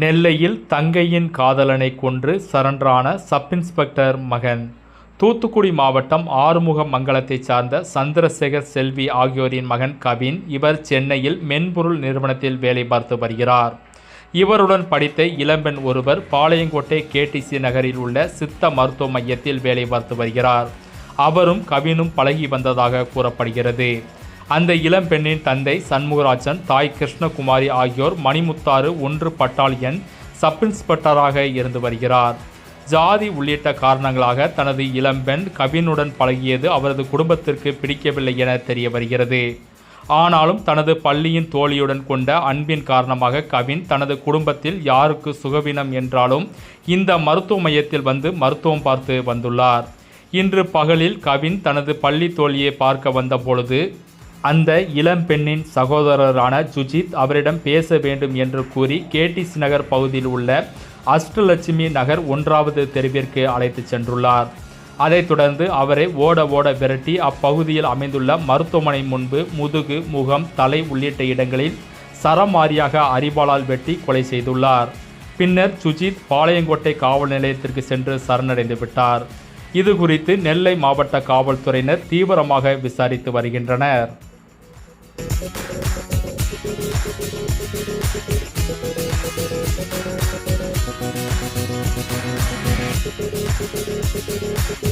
நெல்லையில் தங்கையின் காதலனை கொன்று சரன்றான சப் இன்ஸ்பெக்டர் மகன். தூத்துக்குடி மாவட்டம் ஆறுமுக மங்கலத்தைச் சார்ந்த சந்திரசேகர் செல்வி ஆகியோரின் மகன் கவின் இவர் சென்னையில் மென்பொருள் நிறுவனத்தில் வேலை பார்த்து வருகிறார். இவருடன் படித்த இளம்பெண் ஒருவர் பாளையங்கோட்டை கேடிசி நகரில் உள்ள சித்த மருத்துவ மையத்தில் வேலை பார்த்து வருகிறார். அவரும் கவினும் பழகி வந்ததாக கூறப்படுகிறது. அந்த இளம்பெண்ணின் தந்தை சண்முகராஜன் தாய் கிருஷ்ணகுமாரி ஆகியோர் மணிமுத்தாறு ஒன்று பட்டாலியன் சப் இன்ஸ்பெக்டராக இருந்து வருகிறார். ஜாதி உள்ளிட்ட காரணங்களாக தனது இளம்பெண் கவினுடன் பழகியது அவரது குடும்பத்திற்கு பிடிக்கவில்லை என தெரிய வருகிறது. ஆனாலும் தனது பள்ளியின் தோழியுடன் கொண்ட அன்பின் காரணமாக கவின் தனது குடும்பத்தில் யாருக்கு சுகவீனம் என்றாலும் இந்த மருத்துவ மையத்தில் வந்து மருத்துவம் பார்த்து வந்துள்ளார். இன்று பகலில் கவின் தனது பள்ளி தோழியை பார்க்க வந்தபொழுது அந்த இளம்பெண்ணின் சகோதரரான சுஜித் அவரிடம் பேச வேண்டும் என்று கூறி கேடிஸ் நகர் பகுதியில் உள்ள அஷ்டலட்சுமி நகர் ஒன்றாவது தெருவிற்கு அழைத்துச் சென்றுள்ளார். அதைத் தொடர்ந்து அவரை ஓட ஓட விரட்டி அப்பகுதியில் அமைந்துள்ள மருத்துவமனை முன்பு முதுகு முகம் தலை உள்ளிட்ட இடங்களில் சரமாரியாக அரிபாலால் வெட்டி கொலை செய்துள்ளார். பின்னர் சுஜித் பாளையங்கோட்டை காவல் நிலையத்திற்கு சென்று சரணடைந்து விட்டார். இது குறித்து நெல்லை மாவட்ட காவல்துறையினர் தீவிரமாக விசாரித்து வருகின்றனர். Thank you.